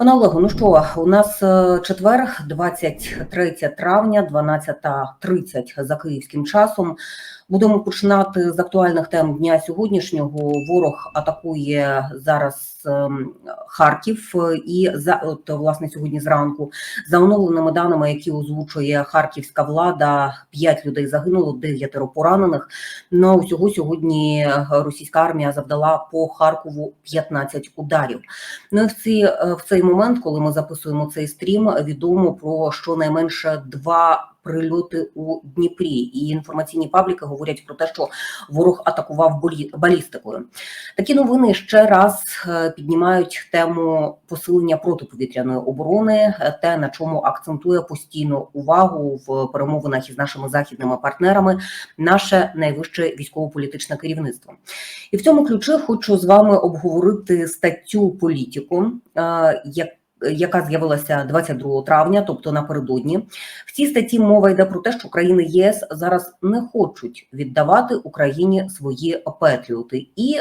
Пане Олегу, ну що, у нас е, четвер, 23 травня, 12.30 за київським часом. Будемо починати з актуальних тем дня сьогоднішнього. Ворог атакує зараз ем, Харків е, і за от власне сьогодні зранку за оновленими даними, які озвучує харківська влада, 5 людей загинуло, 9 поранених. Ну усього сьогодні російська армія завдала по Харкову 15 ударів. Ну і в ці е, в цей момент, коли ми записуємо цей стрім, відомо про щонайменше два прильоти у Дніпрі. І інформаційні пабліки говорять про те, що ворог атакував балістикою. Такі новини ще раз е, піднімають тему посилення протиповітряної оборони, е, те на чому акцентує постійну увагу в перемовинах із нашими західними партнерами наше найвище військово-політичне керівництво. І в цьому ключі хочу з вами обговорити статтю політику, е, як яка з'явилася 22 травня, тобто напередодні, в цій статті мова йде про те, що країни ЄС зараз не хочуть віддавати Україні свої петріоти, і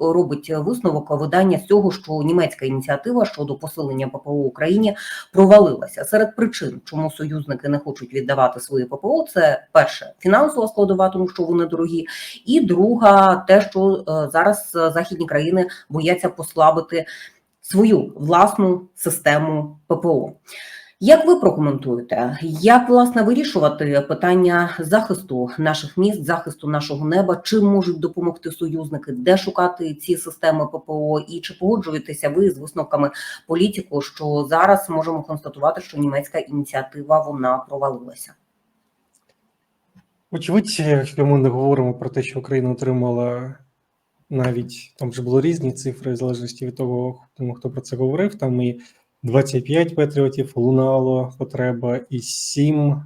робить висновок видання з цього, що німецька ініціатива щодо посилення ППО Україні провалилася. Серед причин, чому союзники не хочуть віддавати свої ППО, це перше фінансова складова, тому що вони дорогі, і друга, те, що е, зараз е, західні країни бояться послабити свою власну систему ППО. Як ви прокоментуєте, як власне вирішувати питання захисту наших міст, захисту нашого неба? Чим можуть допомогти союзники, де шукати ці системи ППО? І чи погоджуєтеся ви з висновками політику, що зараз можемо констатувати, що німецька ініціатива вона провалилася? Очевидь, якщо ми не говоримо про те, що Україна отримала навіть там вже були різні цифри, в залежності від того, хто про це говорив. Там і 25 патріотів лунало потреба, і 7.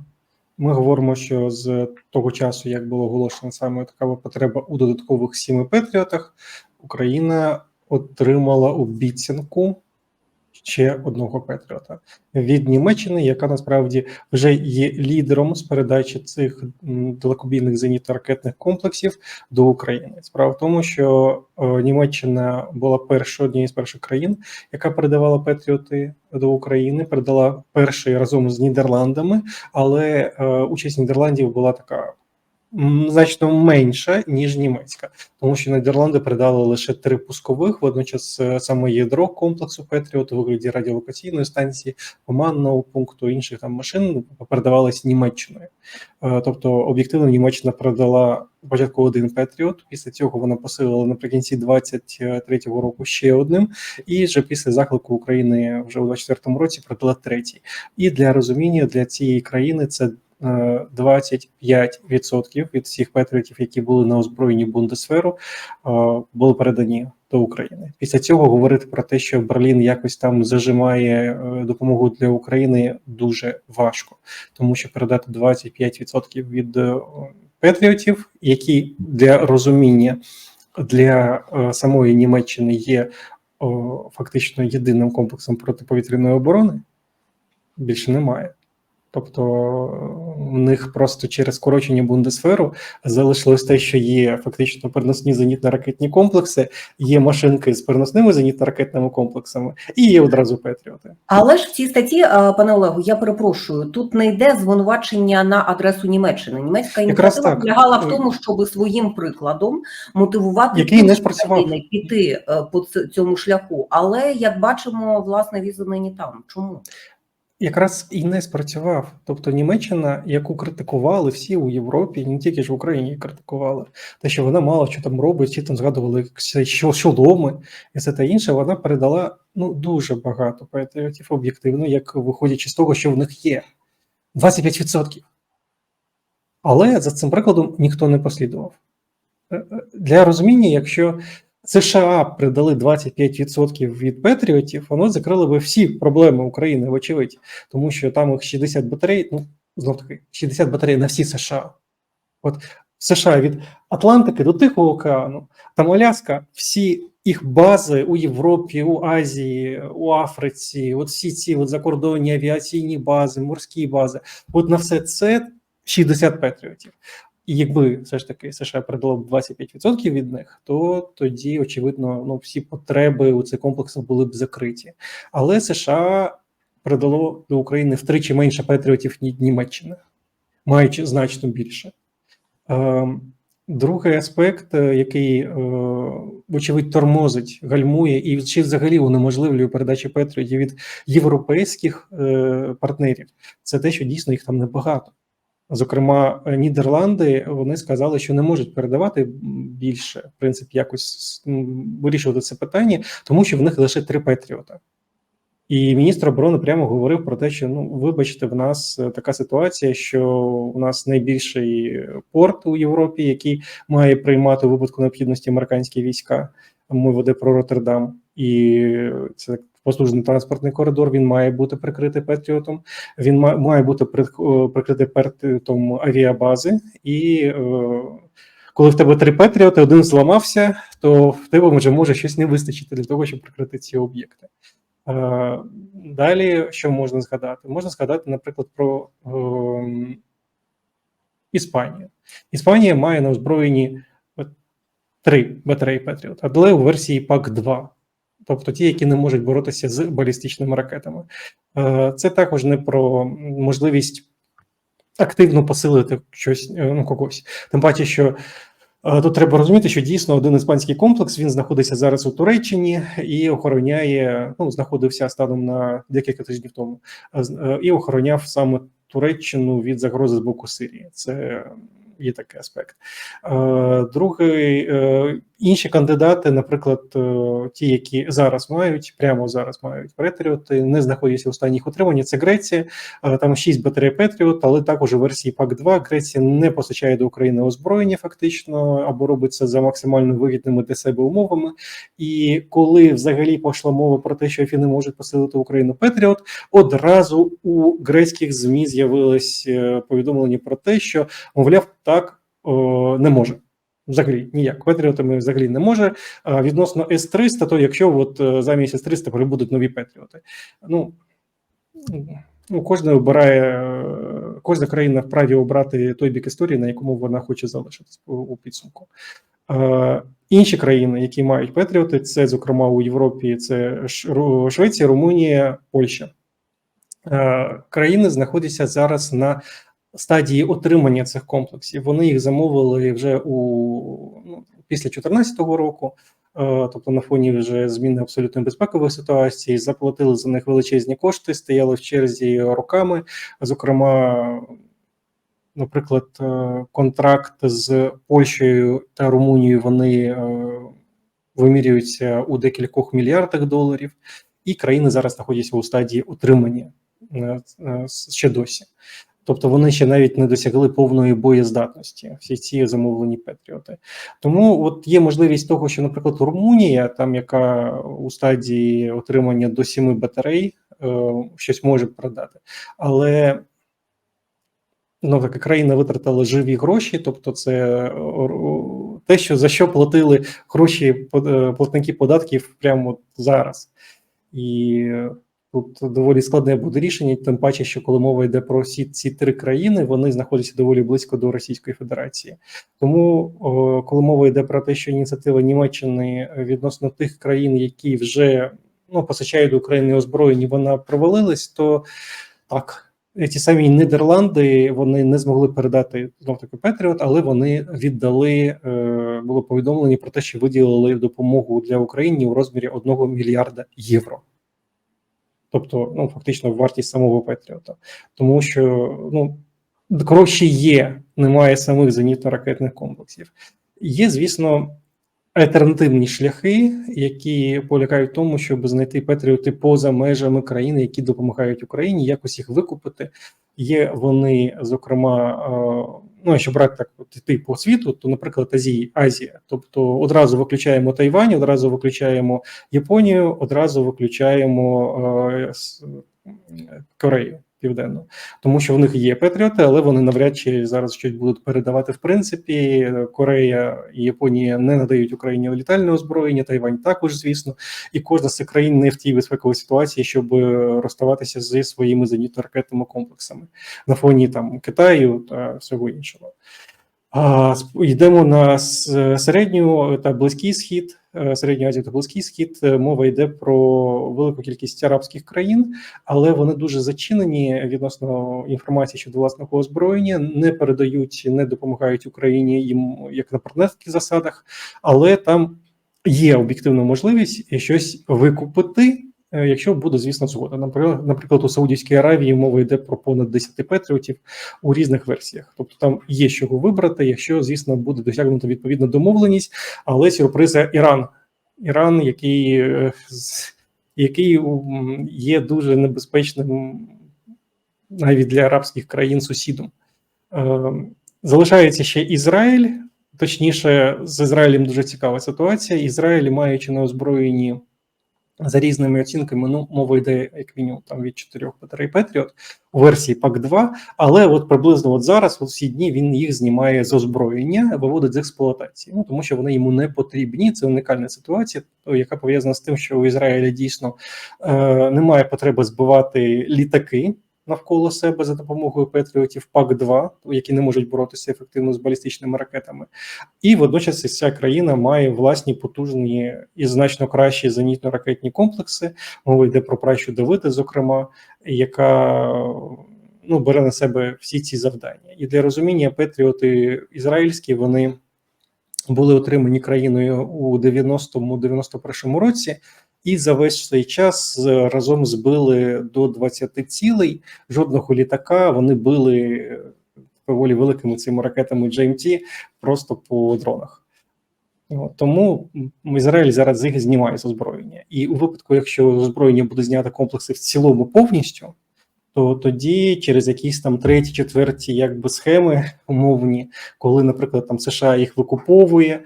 Ми говоримо, що з того часу, як було оголошено саме така потреба у додаткових 7 патріотах, Україна отримала обіцянку ще одного Петріота від Німеччини, яка насправді вже є лідером з передачі цих далекобійних зенітно-ракетних комплексів до України. Справа в тому, що е, Німеччина була першою однією з перших країн, яка передавала Петріоти до України, передала перший разом з Нідерландами, але е, участь Нідерландів була така. Значно менша ніж німецька, тому що Нідерланди передали лише три пускових. Водночас е, саме ядро комплексу Петріот у вигляді радіолокаційної станції, командного пункту інших там машин передавались Німеччиною. Е, Тобто, об'єктивно, Німеччина передала спочатку один Петріот. Після цього вона посилила наприкінці 23-го року ще одним. І вже після заклику України вже у 24-му році продала третій. І для розуміння для цієї країни це 25% від всіх патріотів, які були на озброєнні Бундесферу, е, були передані до України. Після цього говорити про те, що Берлін якось там зажимає е, допомогу для України, дуже важко, тому що передати 25% від е, патріотів, які для розуміння для самої Німеччини є фактично єдиним комплексом протиповітряної оборони, більше немає. Тобто в них просто через скорочення бундесферу залишилось те, що є фактично переносні зенітно-ракетні комплекси, є машинки з переносними зенітно-ракетними комплексами, і є одразу Петріоти. Але ж в цій статті, е, пане Олегу, я перепрошую, тут не йде звинувачення на адресу Німеччини. Німецька ініціатива полягала в тому, щоб своїм прикладом мотивувати Який не країни піти е, по цьому шляху. Але як бачимо, власне, візи нині там. Чому? Якраз і не спрацював. Тобто Німеччина, яку критикували всі у Європі, не тільки ж в Україні критикували, те, що вона мало що там робить, чи там згадували це що шоломи і все те інше, вона передала ну дуже багато патріотів об'єктивно, як виходячи з того, що в них є 25%. Але за цим прикладом ніхто не послідував. Е, е, Для розуміння, якщо США придали 25% від Петріотів, воно закрило би всі проблеми України, вочевидь, тому що там їх 60 батарей, ну знов таки 60 батарей на всі США. От США від Атлантики до Тихого океану, там Аляска, всі їх бази у Європі, у Азії, у Африці, от всі ці от закордонні авіаційні бази, морські бази, от на все це 60 Петріотів. І якби все ж таки США передало б 25% від них, то тоді, очевидно, ну всі потреби у цих комплексах були б закриті. Але США передало до України втричі менше патріотів, ніж Німеччина, маючи значно більше. Ем, Другий аспект, е, який, е, вочевидь, тормозить, гальмує і чи взагалі унеможливлює передачі Петріотів від європейських е, партнерів, це те, що дійсно їх там небагато. Зокрема, е, Нідерланди вони сказали, що не можуть передавати більше, в принципі, якось вирішувати це питання, тому що в них лише три Петріота. І міністр оборони прямо говорив про те, що ну вибачте, в нас е, така ситуація, що у нас найбільший порт у Європі, який має приймати у випадку необхідності американські війська. Мова веде про Роттердам, і це послужний транспортний коридор. Він має бути прикритий Петріотом. Він має бути прикритий Петріотом авіабази. І е, коли в тебе три Петріоти, один зламався, то в тебе вже може щось не вистачити для того, щоб прикрити ці об'єкти. Е, Далі, що можна згадати? Можна згадати, наприклад, про ем, Іспанію. Іспанія має на озброєнні три батареї Петріот, але у версії пак 2 тобто ті, які не можуть боротися з балістичними ракетами. Е, Це також не про можливість активно посилити щось е, ну, когось. Тим паче, що Е, Тут треба розуміти, що дійсно один іспанський комплекс він знаходиться зараз у Туреччині і охороняє. Ну знаходився станом на декілька тижнів тому, і охороняв саме Туреччину від загрози з боку Сирії. Це є такий аспект. Е, Другий е, інші кандидати, наприклад, е, ті, які зараз мають, прямо зараз мають Петріоти, не знаходяться у стані їх утримання. Це Греція. Там 6 батарей Петріот, але також у версії пак 2 Греція не постачає до України озброєння, фактично, або робить це за максимально вигідними для себе умовами. І коли взагалі пішла мова про те, що Афіни можуть посилити Україну Петріот, одразу у грецьких змі з'явилось повідомлення про те, що мовляв, так о, не може. Взагалі ніяк Петріотами взагалі не може. А відносно С-300, то якщо от е, замість С-300 прибудуть нові Петріоти. Ну ну, кожна обирає, е, кожна країна вправі обрати той бік історії, на якому вона хоче залишитись у, підсумку. Е, інші країни, які мають Петріоти, це, зокрема, у Європі, це Швеція, Румунія, Польща. Е, країни знаходяться зараз на стадії отримання цих комплексів. Вони їх замовили вже у ну, після 2014 року. Е, Тобто на фоні вже зміни абсолютно безпекової ситуації, заплатили за них величезні кошти, стояли в черзі роками. Зокрема, наприклад, е, контракт з Польщею та Румунією вони е, вимірюються у декількох мільярдах доларів, і країни зараз знаходяться у стадії отримання ще досі. Тобто вони ще навіть не досягли повної боєздатності, всі ці замовлені Петріоти. Тому от є можливість того, що, наприклад, Румунія, там яка у стадії отримання до сіми батарей, е, щось може продати. Але ну, така країна витратила живі гроші, тобто це е, те, що за що платили гроші е, платники податків прямо зараз. І тут доволі складне буде рішення, тим паче, що коли мова йде про всі ці три країни, вони знаходяться доволі близько до Російської Федерації. Тому, коли мова йде про те, що ініціатива Німеччини відносно тих країн, які вже ну, постачають до України озброєння, вона провалилась, то так. Ті самі Нідерланди вони не змогли передати знов таки Петріот, але вони віддали е, було повідомлення про те, що виділили допомогу для України у розмірі 1 мільярда євро. Тобто, ну фактично, вартість самого Петріота, тому що ну гроші є, немає самих зенітно-ракетних комплексів. Є, звісно, альтернативні шляхи, які полякають тому, щоб знайти Петріоти поза межами країни, які допомагають Україні, якось їх викупити. Є вони, зокрема, е, ну якщо брати так, от іти по світу, то, наприклад, Азії, Азія. Тобто одразу виключаємо Тайвань, одразу виключаємо Японію, одразу виключаємо е, Корею Південну, тому що в них є Петріоти, але вони навряд чи зараз щось будуть передавати. В принципі, Корея і Японія не надають Україні літальне озброєння, Тайвань також, звісно, і кожна з цих країн не в тій безпековій ситуації, щоб е, розставатися зі своїми зенітно-ракетними комплексами на фоні там Китаю та всього іншого. А, йдемо на середню та близький схід, е, середню та близький схід. Е, Мова йде про велику кількість арабських країн, але вони дуже зачинені відносно інформації щодо власного озброєння, не передають, не допомагають Україні їм як на партнерських засадах, але там є об'єктивна можливість щось викупити. Е, Якщо буде, звісно, згода. Наприклад, у Саудівській Аравії мова йде про понад 10 патріотів у різних версіях. Тобто там є з чого вибрати, якщо, звісно, буде досягнута відповідна домовленість, але сюрпризи Іран. Іран, який, е, який є дуже небезпечним навіть для арабських країн сусідом. Е, Залишається ще Ізраїль. Точніше, з Ізраїлем дуже цікава ситуація. Ізраїль, маючи на озброєнні за різними оцінками, ну мова йде як мінімум там від 4 батарей Петріот у версії пак 2 але от приблизно от зараз, у всі дні, він їх знімає з озброєння, виводить з експлуатації. Ну тому що вони йому не потрібні. Це унікальна ситуація, то, яка пов'язана з тим, що у Ізраїлі дійсно е, немає потреби збивати літаки. Навколо себе за допомогою Петріотів пак 2 які не можуть боротися ефективно з балістичними ракетами, і водночас ця країна має власні потужні і значно кращі зенітно-ракетні комплекси. Мова йде про пращу Давиди, зокрема, яка ну бере на себе всі ці завдання. І для розуміння Петріоти ізраїльські вони були отримані країною у 90-91 році. І за весь цей час разом збили до 20 цілей. Жодного літака вони били поволі доволі великими цими ракетами GMT просто по дронах. Тому Ізраїль зараз їх знімає з озброєння. І у випадку, якщо озброєння буде знято комплекси в цілому повністю, то тоді через якісь там треті, четверті якби схеми умовні, коли, наприклад, там США їх викуповує,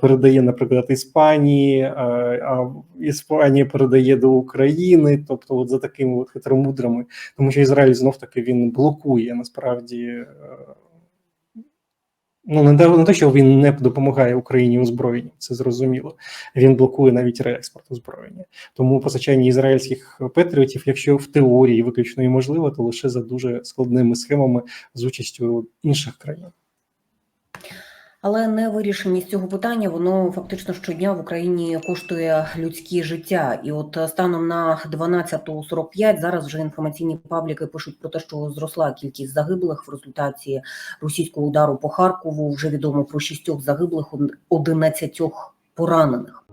передає, наприклад, Іспанії, а, Іспанія передає до України, тобто, от за такими от хитромудрами, тому що Ізраїль знов таки він блокує насправді. Ну, не те- що він не допомагає Україні озброєнням, це зрозуміло. Він блокує навіть реекспорт озброєння. Тому постачання ізраїльських патріотів, якщо в теорії виключно і можливо, то лише за дуже складними схемами з участю інших країн. Але невирішеність цього питання воно фактично щодня в Україні коштує людські життя. І от е, станом на 12.45 зараз вже інформаційні пабліки пишуть про те, що зросла кількість загиблих в результаті російського удару по Харкову. Вже відомо про шістьох загиблих, 11 поранених.